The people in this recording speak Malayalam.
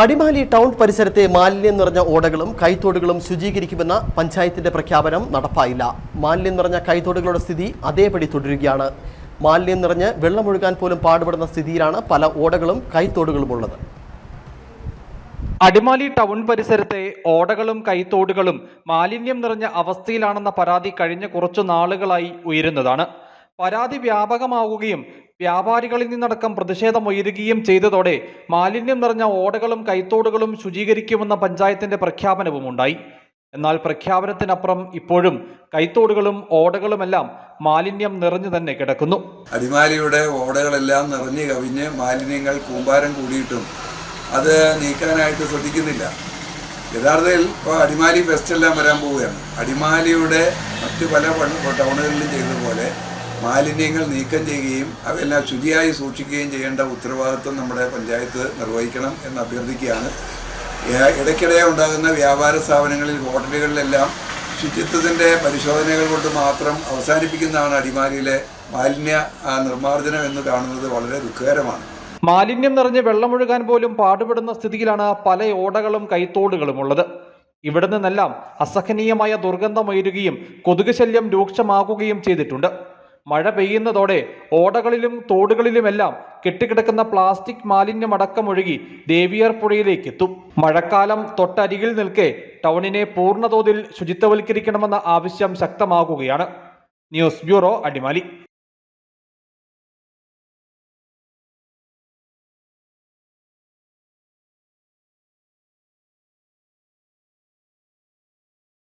അടിമാലി ടൗൺ പരിസരത്തെ മാലിന്യം നിറഞ്ഞ ഓടകളും കൈത്തോടുകളും ശുചീകരിക്കുമെന്ന പഞ്ചായത്തിന്റെ പ്രഖ്യാപനം നടപ്പായില്ല. മാലിന്യം നിറഞ്ഞ കൈത്തോടുകളുടെ സ്ഥിതി അതേപടി തുടരുകയാണ്. മാലിന്യം നിറഞ്ഞ് വെള്ളമൊഴുകാൻ പോലും പാടുപെടുന്ന സ്ഥിതിയിലാണ് പല ഓടകളും കൈത്തോടുകളും ഉള്ളത്. അടിമാലി ടൗൺ പരിസരത്തെ ഓടകളും കൈത്തോടുകളും മാലിന്യം നിറഞ്ഞ അവസ്ഥയിലാണെന്ന പരാതി കഴിഞ്ഞ കുറച്ചു നാളുകളായി ഉയരുന്നതാണ്. പരാതി വ്യാപകമാവുകയും വ്യാപാരികളിൽ നിന്നടക്കം പ്രതിഷേധമുയരുകയും ചെയ്തതോടെ മാലിന്യം നിറഞ്ഞ ഓടകളും കൈത്തോടുകളും ശുചീകരിക്കുമെന്ന പഞ്ചായത്തിന്റെ പ്രഖ്യാപനവും ഉണ്ടായി എന്നാൽ പ്രഖ്യാപനത്തിനപ്പുറം ഇപ്പോഴും കൈത്തോടുകളും ഓടകളുമെല്ലാം മാലിന്യം നിറഞ്ഞു തന്നെ കിടക്കുന്നു. അടിമാലിയുടെ ഓടകളെല്ലാം നിറഞ്ഞു കവിഞ്ഞ് മാലിന്യങ്ങൾ കൂമ്പാരം കൂടിയിട്ടും അത് നീക്കാനായിട്ട് ശ്രദ്ധിക്കുന്നില്ല. യഥാർത്ഥത്തിൽ ഇപ്പോൾ അടിമാലി ഫെസ്റ്റ് എല്ലാം വരാൻ പോവുകയാണ്. അടിമാലിയുടെ മറ്റു പല ടൗണുകളിലും ചെയ്തതുപോലെ മാലിന്യങ്ങൾ നീക്കം ചെയ്യുകയും അവയെല്ലാം ശുചിയായി സൂക്ഷിക്കുകയും ചെയ്യേണ്ട ഉത്തരവാദിത്വം നമ്മുടെ പഞ്ചായത്ത് നിർവഹിക്കണം എന്ന് അഭ്യർത്ഥിക്കുകയാണ്. ഇടയ്ക്കിടെ ഉണ്ടാകുന്ന വ്യാപാര സ്ഥാപനങ്ങളിൽ ഹോട്ടലുകളിലെല്ലാം ശുചിത്വത്തിന്റെ പരിശോധനകൾ കൊണ്ട് മാത്രം അവസാനിപ്പിക്കുന്നതാണ് അടിമാലിയിലെ മാലിന്യ നിർമ്മാർജനം എന്ന് കാണുന്നത് വളരെ ദുഃഖകരമാണ്. മാലിന്യം നിറഞ്ഞ് വെള്ളമൊഴുകാൻ പോലും പാടുപെടുന്ന സ്ഥിതിയിലാണ് പല ഓടകളും കൈത്തോടുകളും ഉള്ളത്. ഇവിടെ നിന്നെല്ലാം അസഹനീയമായ ദുർഗന്ധമുയരുകയും കൊതുക് ശല്യം രൂക്ഷമാകുകയും ചെയ്തിട്ടുണ്ട്. മഴ പെയ്യുന്നതോടെ ഓടകളിലും തോടുകളിലുമെല്ലാം കെട്ടിക്കിടക്കുന്ന പ്ലാസ്റ്റിക് മാലിന്യമടക്കം ഒഴുകി ദേവിയർ പുഴയിലേക്ക് എത്തും മഴക്കാലം തൊട്ടരികിൽ നിൽക്കെ ടൗണിനെ പൂർണതോതിൽ ശുചിത്വവൽക്കരിക്കണമെന്ന ആവശ്യം ശക്തമാകുകയാണ്. News bureau Adimali.